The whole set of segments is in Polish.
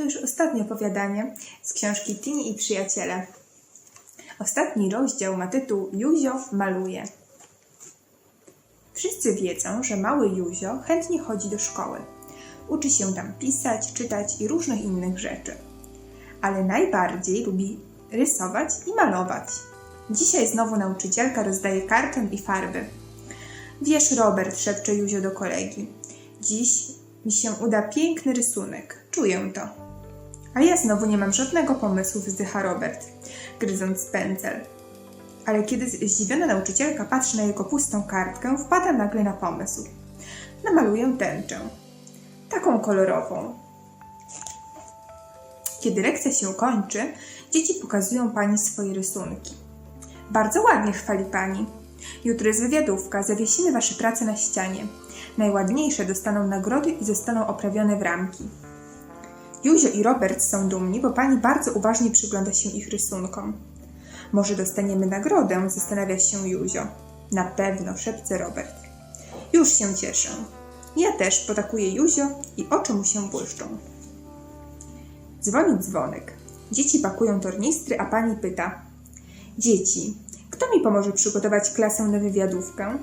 To już ostatnie opowiadanie z książki Tini i Przyjaciele. Ostatni rozdział ma tytuł Juzio maluje. Wszyscy wiedzą, że mały Juzio chętnie chodzi do szkoły. Uczy się tam pisać, czytać i różnych innych rzeczy. Ale najbardziej lubi rysować i malować. Dzisiaj znowu nauczycielka rozdaje kartę i farby. Wiesz, Robert, szepcze Juzio do kolegi. Dziś mi się uda piękny rysunek. Czuję to. A ja znowu nie mam żadnego pomysłu, wzdycha Robert, gryząc pędzel. Ale kiedy zdziwiona nauczycielka patrzy na jego pustą kartkę, wpada nagle na pomysł. Namaluję tęczę. Taką kolorową. Kiedy lekcja się kończy, dzieci pokazują pani swoje rysunki. Bardzo ładnie chwali pani. Jutro jest wywiadówka, zawiesimy wasze prace na ścianie. Najładniejsze dostaną nagrody i zostaną oprawione w ramki. Józio i Robert są dumni, bo pani bardzo uważnie przygląda się ich rysunkom. Może dostaniemy nagrodę, zastanawia się Józio. Na pewno, szepce Robert. Już się cieszę. Ja też, potakuje Józio i oczy mu się błyszczą. Dzwoni dzwonek. Dzieci pakują tornistry, a pani pyta. Dzieci, kto mi pomoże przygotować klasę na wywiadówkę?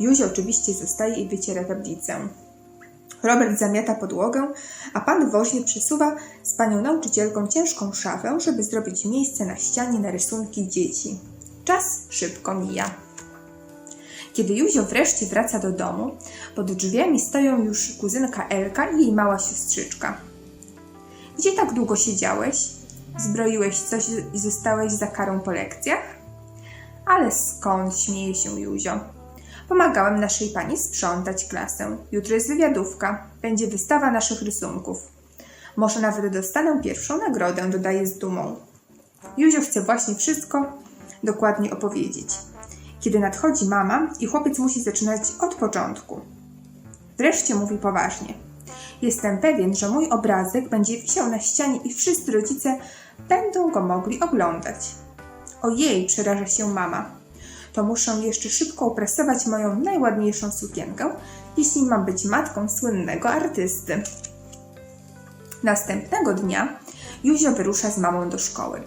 Józio oczywiście zostaje i wyciera tablicę. Robert zamiata podłogę, a pan woźny przesuwa z panią nauczycielką ciężką szafę, żeby zrobić miejsce na ścianie na rysunki dzieci. Czas szybko mija. Kiedy Józio wreszcie wraca do domu, pod drzwiami stoją już kuzynka Elka i jej mała siostrzyczka. Gdzie tak długo siedziałeś? Zbroiłeś coś i zostałeś za karą po lekcjach? Ale skąd, śmieje się Józio. Pomagałem naszej pani sprzątać klasę. Jutro jest wywiadówka. Będzie wystawa naszych rysunków. Może nawet dostanę pierwszą nagrodę, dodaje z dumą. Józio chce właśnie wszystko dokładnie opowiedzieć. Kiedy nadchodzi mama i chłopiec musi zaczynać od początku. Wreszcie mówi poważnie. Jestem pewien, że mój obrazek będzie wisiał na ścianie i wszyscy rodzice będą go mogli oglądać. Ojej, przeraża się mama. To muszę jeszcze szybko uprasować moją najładniejszą sukienkę, jeśli mam być matką słynnego artysty. Następnego dnia Józio wyrusza z mamą do szkoły.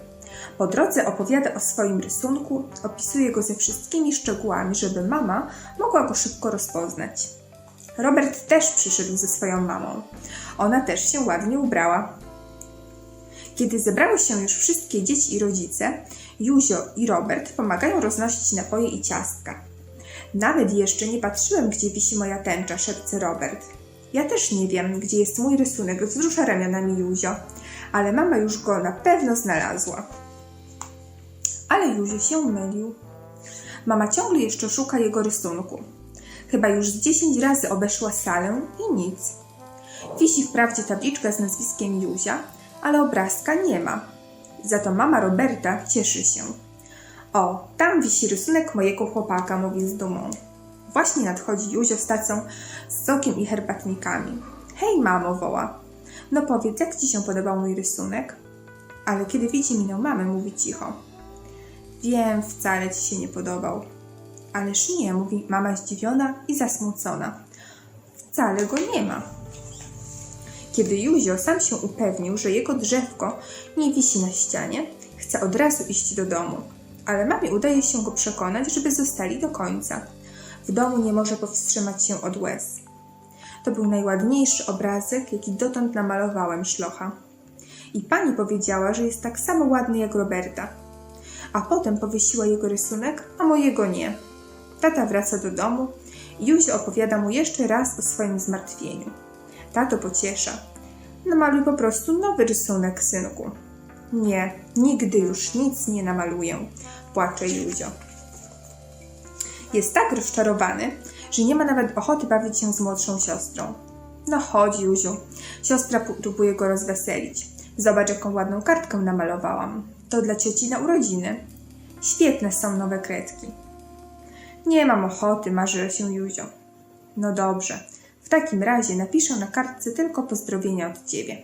Po drodze opowiada o swoim rysunku, opisuje go ze wszystkimi szczegółami, żeby mama mogła go szybko rozpoznać. Robert też przyszedł ze swoją mamą. Ona też się ładnie ubrała. Kiedy zebrały się już wszystkie dzieci i rodzice, Józio i Robert pomagają roznosić napoje i ciastka. Nawet jeszcze nie patrzyłem, gdzie wisi moja tęcza, szepce Robert. Ja też nie wiem, gdzie jest mój rysunek, wzrusza ramionami Józio, ale mama już go na pewno znalazła. Ale Józio się mylił. Mama ciągle jeszcze szuka jego rysunku. Chyba już z dziesięć razy obeszła salę i nic. Wisi wprawdzie tabliczka z nazwiskiem Józia, ale obrazka nie ma. Za to mama Roberta cieszy się. O, tam wisi rysunek mojego chłopaka, mówi z dumą. Właśnie nadchodzi Józio z tacą z sokiem i herbatnikami. Hej, mamo, woła. No powiedz, jak ci się podobał mój rysunek? Ale kiedy widzi minę mamy, mówi cicho. Wiem, wcale ci się nie podobał. Ależ nie, mówi mama zdziwiona i zasmucona. Wcale go nie ma. Kiedy Józio sam się upewnił, że jego drzewko nie wisi na ścianie, chce od razu iść do domu. Ale mamie udaje się go przekonać, żeby zostali do końca. W domu nie może powstrzymać się od łez. To był najładniejszy obrazek, jaki dotąd namalowałem, szlocha. I pani powiedziała, że jest tak samo ładny jak Roberta. A potem powiesiła jego rysunek, a mojego nie. Tata wraca do domu i Józio opowiada mu jeszcze raz o swoim zmartwieniu. Tato pociesza. Namaluj po prostu nowy rysunek, synku. Nie, nigdy już nic nie namaluję, płacze Józio. Jest tak rozczarowany, że nie ma nawet ochoty bawić się z młodszą siostrą. No chodź, Józiu. Siostra próbuje go rozweselić. Zobacz, jaką ładną kartkę namalowałam. To dla cioci na urodziny. Świetne są nowe kredki. Nie mam ochoty, marzy się Józio. No dobrze, takim razie napiszę na kartce tylko pozdrowienia od ciebie.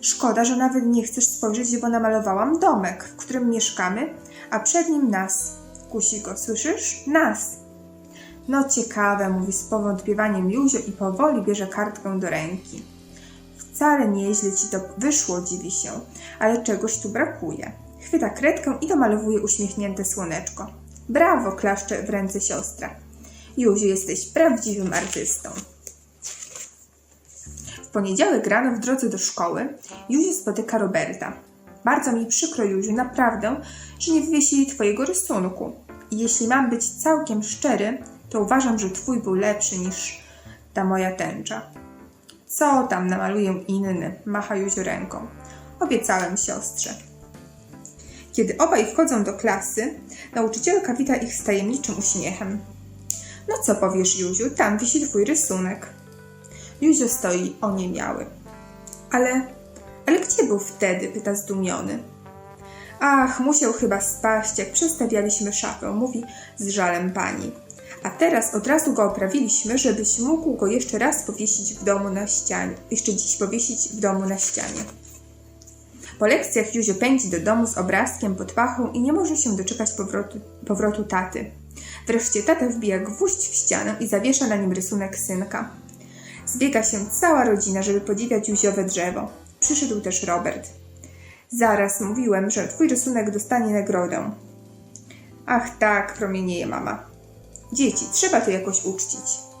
Szkoda, że nawet nie chcesz spojrzeć, bo namalowałam domek, w którym mieszkamy, a przed nim nas. Kusi go, słyszysz? Nas. No ciekawe, mówi z powątpiewaniem Józio i powoli bierze kartkę do ręki. wcale nieźle ci to wyszło, dziwi się, ale czegoś tu brakuje. Chwyta kredkę i domalowuje uśmiechnięte słoneczko. Brawo, klaszcze w ręce siostra. Józiu, jesteś prawdziwym artystą. W poniedziałek rano w drodze do szkoły Józiu spotyka Roberta. Bardzo mi przykro, Józiu, naprawdę, że nie wywiesili twojego rysunku. I jeśli mam być całkiem szczery, to uważam, że twój był lepszy niż ta moja tęcza. Co tam namaluję inny? Macha Józiu ręką. Obiecałem siostrze. Kiedy obaj wchodzą do klasy, nauczycielka wita ich z tajemniczym uśmiechem. No co powiesz, Józiu, tam wisi twój rysunek. Józio stoi oniemiały. Ale, ale gdzie był wtedy? pyta zdumiony. Ach, musiał chyba spaść, jak przestawialiśmy szafę, mówi z żalem pani. A teraz od razu go oprawiliśmy, żebyś mógł go jeszcze raz powiesić w domu na ścianie. Jeszcze dziś powiesić w domu na ścianie. Po lekcjach Józio pędzi do domu z obrazkiem pod pachą i nie może się doczekać powrotu, powrotu taty. Wreszcie tata wbija gwóźdź w ścianę i zawiesza na nim rysunek synka. Zbiega się cała rodzina, żeby podziwiać Józiowe drzewo. Przyszedł też Robert. Zaraz mówiłem, że twój rysunek dostanie nagrodę. Ach tak, promienieje mama. Dzieci, trzeba to jakoś uczcić.